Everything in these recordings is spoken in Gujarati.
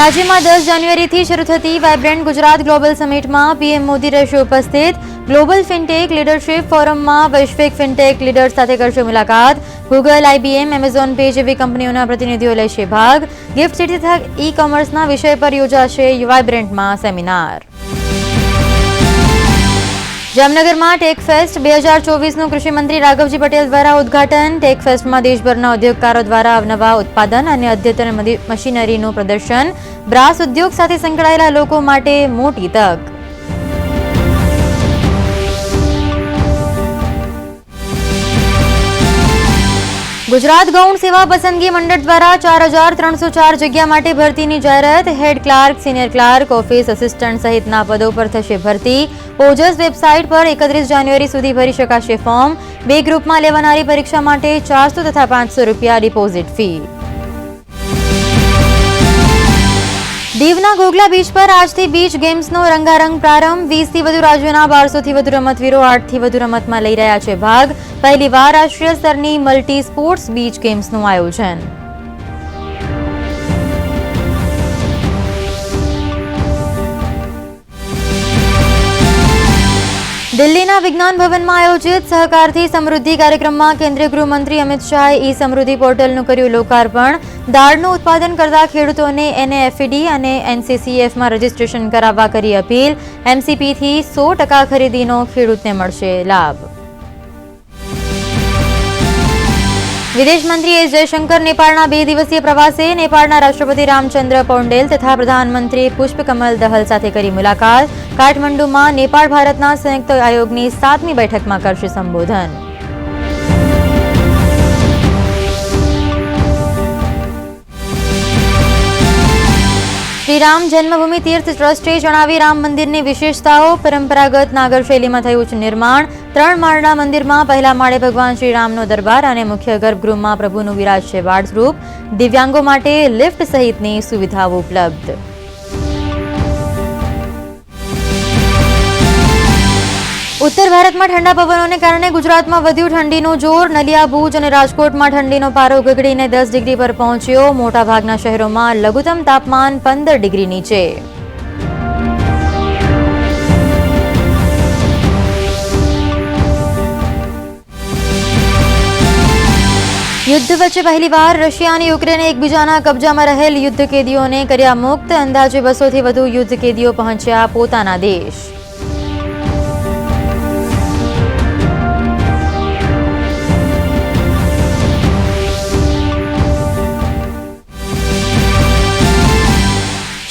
રાજ્યમાં દસ જાન્યુઆરીથી શરૂ થતી વાઇબ્રન્ટ ગુજરાત ગ્લોબલ સમિટમાં પીએમ મોદી રહેશે ઉપસ્થિત. ગ્લોબલ ફિનટેક લીડરશિપ ફોરમમાં વૈશ્વિક ફિનટેક લીડર્સ સાથે કરશે મુલાકાત. ગૂગલ, આઈબીએમ, એમેઝોન પે જેવી કંપનીઓના પ્રતિનિધિઓ લેશે ભાગ. ગિફ્ટ સિટી તથા ઈ કોમર્સના વિષય પર યોજાશે વાઇબ્રન્ટમાં સેમિનાર. જામનગરમાં ટેક ફેસ્ટ બે હજાર ચોવીસનું કૃષિમંત્રી રાઘવજી પટેલ દ્વારા ઉદ્ઘાટન. ટેક ફેસ્ટમાં દેશભરના ઉદ્યોગકારો દ્વારા અવનવા ઉત્પાદન અને અદ્યતન મશીનરીનું પ્રદર્શન. બ્રાસ ઉદ્યોગ સાથે સંકળાયેલા લોકો માટે મોટી તક. ગુજરાત ગૌણ સેવા પસંદગી મંડળ દ્વારા ચાર હજાર ત્રણસો ચાર જગ્યા માટે ભરતીની જાહેરાત. Head clerk, senior clerk, office assistant સહિતના પદો પર થશે ભરતી. ઓજસ વેબસાઇટ પર એકત્રીસ જાન્યુઆરી સુધી ભરી શકાશે ફોર્મ બે ગ્રુપમાં લેવાનારી પરીક્ષા માટે ચારસો તથા પાંચસો રૂપિયા ડિપોઝિટ ફી દીવના ગોગલા બીચ પર આજથી બીચ ગેમ્સનો રંગારંગ પ્રારંભ. વીસથી વધુ રાજ્યોના, બારસોથી વધુ રમતવીરો આઠથી વધુ રમતમાં લઈ રહ્યા છે ભાગ. પહેલીવાર રાષ્ટ્રીય સ્તરની મલ્ટી સ્પોર્ટ્સ બીચ ગેમ્સનું આયોજન. દિલ્હીના વિજ્ઞાન ભવનમાં આયોજિત સહકારથી સમૃદ્ધિ કાર્યક્રમમાં કેન્દ્રીય ગૃહમંત્રી અમિત શાહે ઈ સમૃદ્ધિ પોર્ટલનું કર્યું લોકાર્પણ. દાળનું ઉત્પાદન કરતા ખેડૂતોને એનએફઈડી અને એનસીસીએફમાં રજીસ્ટ્રેશન કરાવવા કરી અપીલ. એમસીપીથી સો ટકા ખરીદીનો ખેડૂતને મળશે લાભ. વિદેશ મંત્રી એસ જયશંકર નેપાળના બે દિવસીય પ્રવાસે નેપાળના રાષ્ટ્રપતિ રામચંદ્ર પૌંડેલ તથા પ્રધાનમંત્રી પુષ્પકમલ દહલ સાથે કરી મુલાકાત. કાઠમંડુમાં નેપાળ ભારતના સંયુક્ત આયોગની સાતમી બેઠકમાં કરશે સંબોધન. શ્રીરામ જન્મભૂમિ તીર્થ ટ્રસ્ટે જણાવી રામ મંદિરની વિશેષતાઓ, પરંપરાગત નાગર શૈલીમાં થયું છે નિર્માણ ત્રણ માળના મંદિરમાં પહેલા માળે ભગવાન શ્રીરામનો દરબાર અને મુખ્ય ગર્ભગૃહમાં પ્રભુનું વિરાજ છે વાડ સ્વરૂપ દિવ્યાંગો માટે લિફ્ટ સહિતની સુવિધાઓ ઉપલબ્ધ. ઉત્તર ભારતમાં ઠંડા પવનોને કારણે ગુજરાતમાં વધ્યું ઠંડીનું જોર. નલિયા, ભુજ અને રાજકોટમાં ઠંડીનો પારો ગગડીને દસ ડિગ્રી પર પહોંચ્યો. મોટાભાગના શહેરોમાં લઘુત્તમ તાપમાન પંદર ડિગ્રી નીચે. યુદ્ધ વચ્ચે પહેલીવાર રશિયા અને યુક્રેને એકબીજાના કબજામાં રહેલ યુદ્ધ કેદીઓને કર્યા મુક્ત. અંદાજે બસોથી વધુ યુદ્ધ કેદીઓ પહોંચ્યા પોતાના દેશ.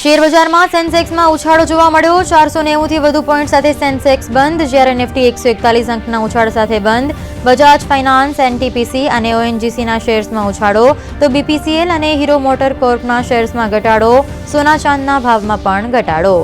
શેરબજારમાં સેન્સેક્સમાં ઉછાળો જોવા મળ્યો. ચારસો નેવુંથી વધુ પોઈન્ટ સાથે સેન્સેક્સ બંધ. જ્યારે નિફ્ટી એકસો એકતાલીસ અંકના ઉછાળ સાથે બંધ. બજાજ ફાઇનાન્સ, એનટીપીસી અને ઓએનજીસીના શેર્સમાં ઉછાળો. તો બીપીસીએલ અને હીરો મોટર કોર્પના શેર્સમાં ઘટાડો. સોના ચાંદના ભાવમાં પણ ઘટાડો.